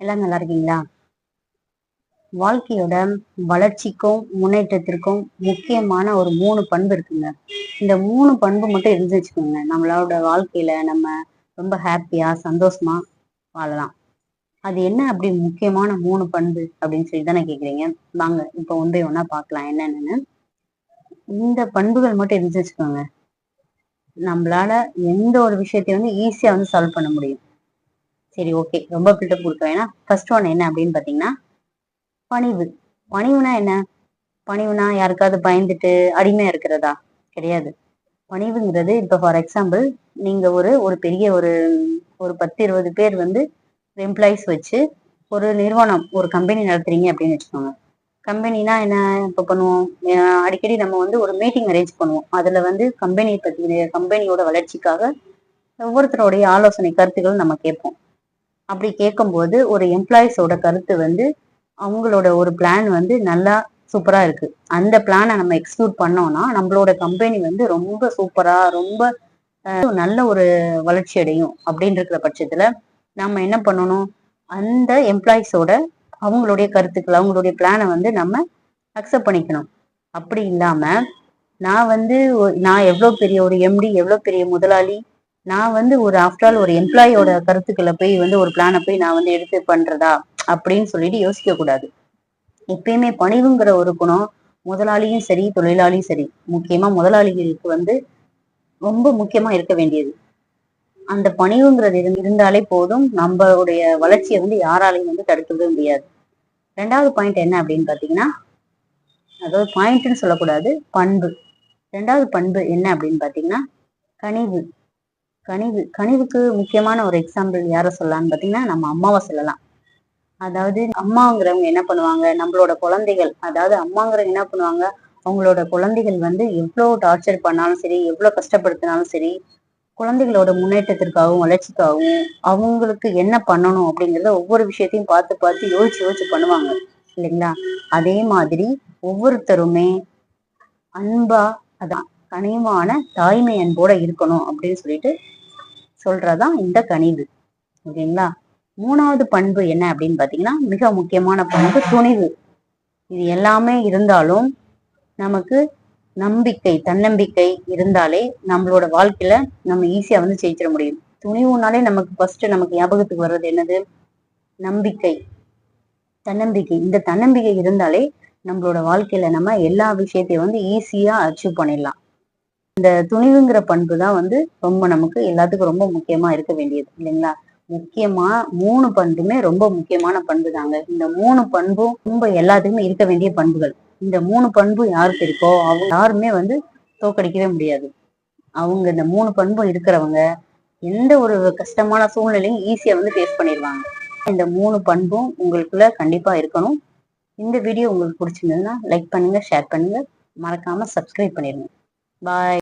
எல்லாம் நல்லா இருக்கீங்களா? வாழ்க்கையோட வளர்ச்சிக்கும் முன்னேற்றத்திற்கும் முக்கியமான ஒரு மூணு பண்பு இருக்குங்க. இந்த மூணு பண்பு மட்டும் இருந்து வச்சுக்கோங்க. நம்மளோட வாழ்க்கையில நம்ம ரொம்ப ஹாப்பியா சந்தோஷமா வாழலாம். அது என்ன அப்படி முக்கியமான மூணு பண்பு அப்படின்னு சொல்லி தானே கேக்குறீங்க. வாங்க இப்போ ஒன்றை ஒன்றா பார்க்கலாம். என்னென்னு. இந்த பண்புகள் மட்டும் இருந்து வச்சுக்கோங்க. நம்மளால எந்த ஒரு விஷயத்தையும் வந்து ஈஸியா வந்து சால்வ் பண்ண முடியும். சரி ஓகே ரொம்ப பில்டப் கொடுக்க வேணாம். ஃபர்ஸ்ட் ஒன் என்ன அப்படின்னு பார்த்தீங்கன்னா பணிவு. பணிவுனா என்ன? பணிவுனா யாருக்காவது பயந்துட்டு அடிமையா இருக்கிறதா? கிடையாது. பணிவுங்கிறது இப்போ ஃபார் எக்ஸாம்பிள் நீங்கள் ஒரு ஒரு பெரிய ஒரு ஒரு பத்து இருபது பேர் வந்து எம்ப்ளாயிஸ் வச்சு ஒரு நிறுவனம் ஒரு கம்பெனி நடத்துறீங்க அப்படின்னு வச்சுக்கோங்க. கம்பெனினா என்ன இப்போ பண்ணுவோம்? அடிக்கடி நம்ம வந்து ஒரு மீட்டிங் அரேஞ்ச் பண்ணுவோம். அதில் வந்து கம்பெனியை பற்றி கம்பெனியோட வளர்ச்சிக்காக ஒவ்வொருத்தருடைய ஆலோசனை கருத்துக்கள் நம்ம கேட்போம். அப்படி கேட்கும்போது ஒரு எம்ப்ளாயிஸோட கருத்து வந்து அவங்களோட ஒரு பிளான் வந்து நல்லா சூப்பரா இருக்கு. அந்த பிளானை நம்ம எக்ஸிக்யூட் பண்ணோம்னா நம்மளோட கம்பெனி வந்து ரொம்ப சூப்பரா ரொம்ப நல்ல ஒரு வளர்ச்சி அடையும் அப்படின்னு இருக்கிற பட்சத்துல நம்ம என்ன பண்ணணும்? அந்த எம்ப்ளாயிஸோட அவங்களுடைய கருத்துக்கள் அவங்களுடைய பிளானை வந்து நம்ம அக்செப்ட் பண்ணிக்கணும். அப்படி இல்லாம நான் வந்து நான் எவ்வளோ பெரிய ஒரு எம்டி எவ்வளோ பெரிய முதலாளி நான் வந்து ஒரு ஆஃப்டர் ஆல் ஒரு எம்ப்ளாயோட கருத்துக்களை போய் வந்து ஒரு பிளானை போய் நான் வந்து எடுத்து பண்றதா அப்படின்னு சொல்லிட்டு யோசிக்க கூடாது. எப்பயுமே பணிவுங்கிற ஒரு குணம் முதலாளியும் சரி தொழிலாளியும் சரி முக்கியமா முதலாளிகளுக்கு வந்து ரொம்ப முக்கியமா இருக்க வேண்டியது. அந்த பணிவுங்கிறது இருந்தாலே போதும் நம்மளுடைய வளர்ச்சியை வந்து யாராலையும் வந்து தடுக்கவே முடியாது. ரெண்டாவது பாயிண்ட் என்ன அப்படின்னு பாத்தீங்கன்னா அதாவது பாயிண்ட்னு சொல்லக்கூடாது பண்பு. ரெண்டாவது பண்பு என்ன அப்படின்னு பாத்தீங்கன்னா கனிவு. கனிவு கனிவுக்கு முக்கியமான ஒரு எக்ஸாம்பிள் யாரை சொல்லலாம்னு பாத்தீங்கன்னா நம்ம அம்மாவை சொல்லலாம். அதாவது அம்மாங்கிறவங்க என்ன பண்ணுவாங்க? நம்மளோட குழந்தைகள் அதாவது அம்மாங்கிறவங்க என்ன பண்ணுவாங்க? அவங்களோட குழந்தைகள் வந்து எவ்வளோ டார்ச்சர் பண்ணாலும் சரி எவ்வளோ கஷ்டப்படுத்தினாலும் சரி குழந்தைகளோட முன்னேற்றத்திற்காகவும் வளர்ச்சிக்காகவும் அவங்களுக்கு என்ன பண்ணணும் அப்படிங்கறத ஒவ்வொரு விஷயத்தையும் பார்த்து பார்த்து யோசிச்சு யோசிச்சு பண்ணுவாங்க. இல்லைங்களா? அதே மாதிரி ஒவ்வொருத்தருமே அன்பா அதான் கனிவான தாய்மை அன்போட இருக்கணும் அப்படின்னு சொல்லிட்டு சொல்றதுதான் இந்த கனிவு. ஓகேங்களா? மூணாவது பண்பு என்ன அப்படின்னு பாத்தீங்கன்னா மிக முக்கியமான பண்பு துணிவு. இது எல்லாமே இருந்தாலும் நமக்கு நம்பிக்கை தன்னம்பிக்கை இருந்தாலே நம்மளோட வாழ்க்கையில நம்ம ஈஸியா வந்து ஜெயிச்சிட முடியும். துணிவுனாலே நமக்கு ஃபர்ஸ்ட் நமக்கு ஞாபகத்துக்கு வர்றது என்னது? நம்பிக்கை. தன்னம்பிக்கை. இந்த தன்னம்பிக்கை இருந்தாலே நம்மளோட வாழ்க்கையில நம்ம எல்லா விஷயத்தையும் வந்து ஈஸியா அச்சீவ் பண்ணிடலாம். இந்த துணிவுங்கிற பண்பு தான் வந்து ரொம்ப நமக்கு எல்லாத்துக்கும் ரொம்ப முக்கியமா இருக்க வேண்டியது இல்லைங்களா? முக்கியமா மூணு பண்புமே ரொம்ப முக்கியமான பண்பு தாங்க இந்த மூணு பண்பும் ரொம்ப எல்லாத்துக்குமே இருக்க வேண்டிய பண்புகள். இந்த மூணு பண்பு யாருக்கு இருக்கோ அவங்க யாருமே வந்து தோக்கடிக்கவே முடியாது. அவங்க இந்த மூணு பண்பும் இருக்கிறவங்க எந்த ஒரு கஷ்டமான சூழ்நிலையும் ஈஸியா வந்து ஃபேஸ் பண்ணிடுவாங்க இந்த மூணு பண்பும் உங்களுக்குள்ள கண்டிப்பா இருக்கணும். இந்த வீடியோ உங்களுக்கு பிடிச்சிருந்ததுன்னா லைக் பண்ணுங்க ஷேர் பண்ணுங்க. மறக்காம சப்ஸ்கிரைப் பண்ணிடுங்க பாய்